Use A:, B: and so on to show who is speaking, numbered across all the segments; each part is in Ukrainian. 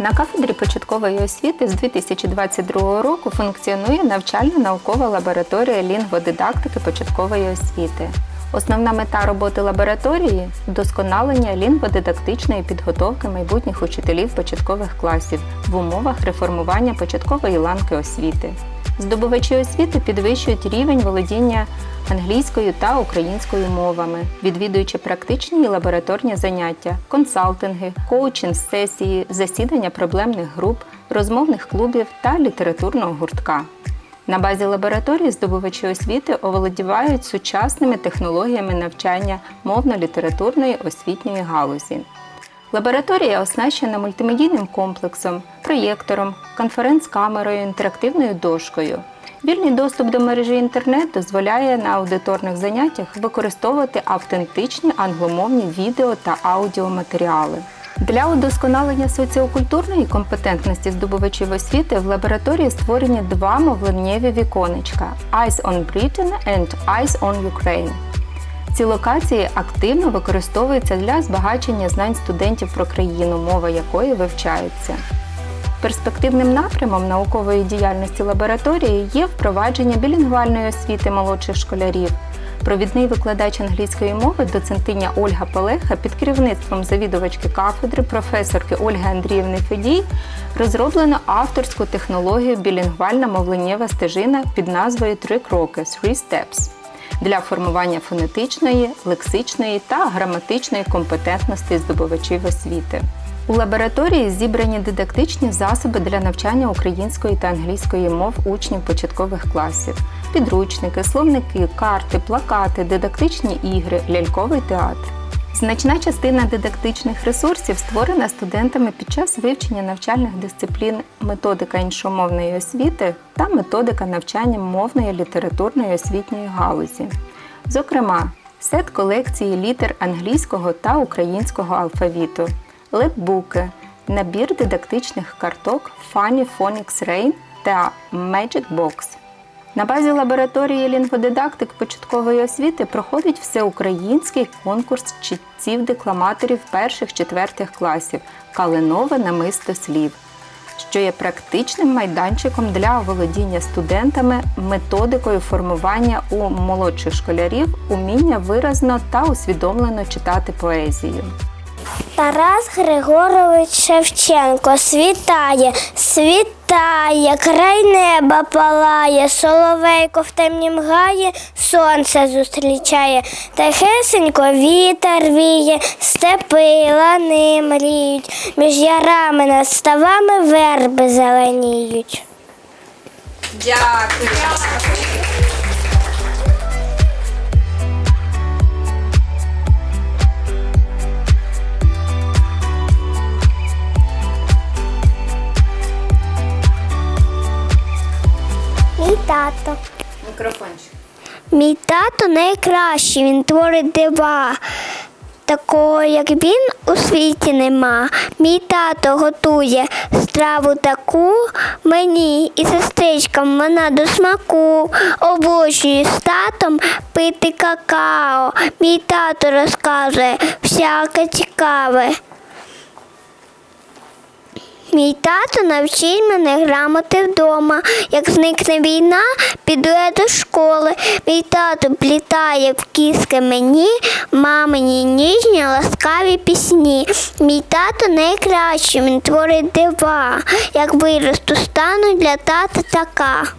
A: На кафедрі початкової освіти з 2022 року функціонує навчально-наукова лабораторія лінгводидактики початкової освіти. Основна мета роботи лабораторії вдосконалення лінгводидактичної підготовки майбутніх учителів початкових класів в умовах реформування початкової ланки освіти. Здобувачі освіти підвищують рівень володіння англійською та українською мовами, відвідуючи практичні і лабораторні заняття, консалтинги, коучинг-сесії, засідання проблемних груп, розмовних клубів та літературного гуртка. На базі лабораторії здобувачі освіти оволодівають сучасними технологіями навчання мовно-літературної освітньої галузі. Лабораторія оснащена мультимедійним комплексом, проєктором, конференц-камерою, інтерактивною дошкою. Вільний доступ до мережі інтернет дозволяє на аудиторних заняттях використовувати автентичні англомовні відео та аудіоматеріали. Для удосконалення соціокультурної компетентності здобувачів освіти в лабораторії створені два мовленнєві віконечка Eyes on Britain and Eyes on Ukraine. Ці локації активно використовуються для збагачення знань студентів про країну, мова якої вивчається. Перспективним напрямом наукової діяльності лабораторії є впровадження білінгвальної освіти молодших школярів. Провідний викладач англійської мови, доцентиня Ольга Пелеха під керівництвом завідувачки кафедри професорки Ольги Андріївни Федій розроблено авторську технологію білінгвальна мовленнєва стежина під назвою Три кроки Three Steps для формування фонетичної, лексичної та граматичної компетентності здобувачів освіти. У лабораторії зібрані дидактичні засоби для навчання української та англійської мов учнів початкових класів, підручники, словники, карти, плакати, дидактичні ігри, ляльковий театр. Значна частина дидактичних ресурсів створена студентами під час вивчення навчальних дисциплін методика іншомовної освіти та методика навчання мовної літературної освітньої галузі. Зокрема, сет колекції літер англійського та українського алфавіту, лепбуки, набір дидактичних карток Funny Phonics Rain та Magic Box. На базі лабораторії лінгводидактик початкової освіти проходить всеукраїнський конкурс читців-декламаторів перших-четвертих класів Калинове намисто слів, що є практичним майданчиком для оволодіння студентами методикою формування у молодших школярів уміння виразно та усвідомлено читати поезію.
B: Тарас Григорович Шевченко світає, світає, край неба палає, соловейко в темнім мгає, сонце зустрічає, тихесенько вітер віє, степи лани мріють, між ярами над ставами верби зеленіють.
A: Дякую.
B: Тато.
A: Мікрофончик.
B: Мій тато найкращий, він творить дива. Такого, як він, у світі нема. Мій тато готує страву таку мені і сестричкам вона до смаку. Обожнюю з татом пити какао. Мій тато розказує всяке цікаве. Мій тато навчить мене грамоти вдома. Як зникне війна, піду я до школи. Мій тато плітає в кіски мені, мамині ніжні, ласкаві пісні. Мій тато найкращий, він творить дива. Як виросту, стану для тата така.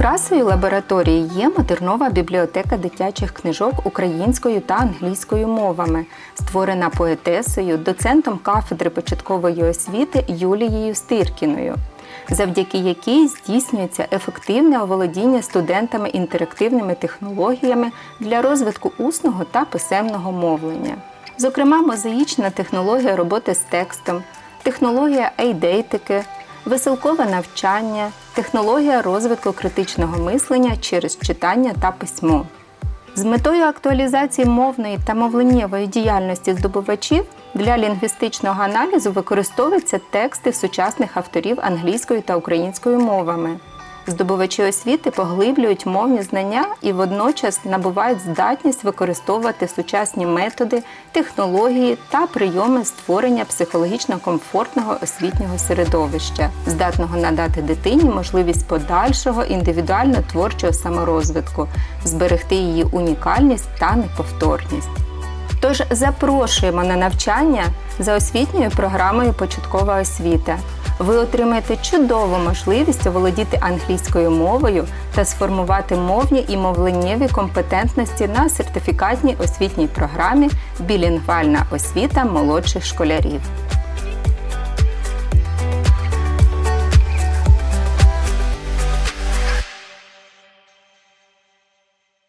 A: Окрасою лабораторії є модернова бібліотека дитячих книжок українською та англійською мовами, створена поетесою, доцентом кафедри початкової освіти Юлією Стиркіною, завдяки якій здійснюється ефективне оволодіння студентами інтерактивними технологіями для розвитку усного та писемного мовлення. Зокрема, мозаїчна технологія роботи з текстом, технологія ейдейтики, веселкове навчання, технологія розвитку критичного мислення через читання та письмо. З метою актуалізації мовної та мовленнєвої діяльності здобувачів для лінгвістичного аналізу використовуються тексти сучасних авторів англійською та українською мовами. Здобувачі освіти поглиблюють мовні знання і водночас набувають здатність використовувати сучасні методи, технології та прийоми створення психологічно комфортного освітнього середовища, здатного надати дитині можливість подальшого індивідуально творчого саморозвитку, зберегти її унікальність та неповторність. Тож запрошуємо на навчання за освітньою програмою Початкова освіта. Ви отримаєте чудову можливість оволодіти англійською мовою та сформувати мовні і мовленнєві компетентності на сертифікатній освітній програмі Білінгвальна освіта молодших школярів.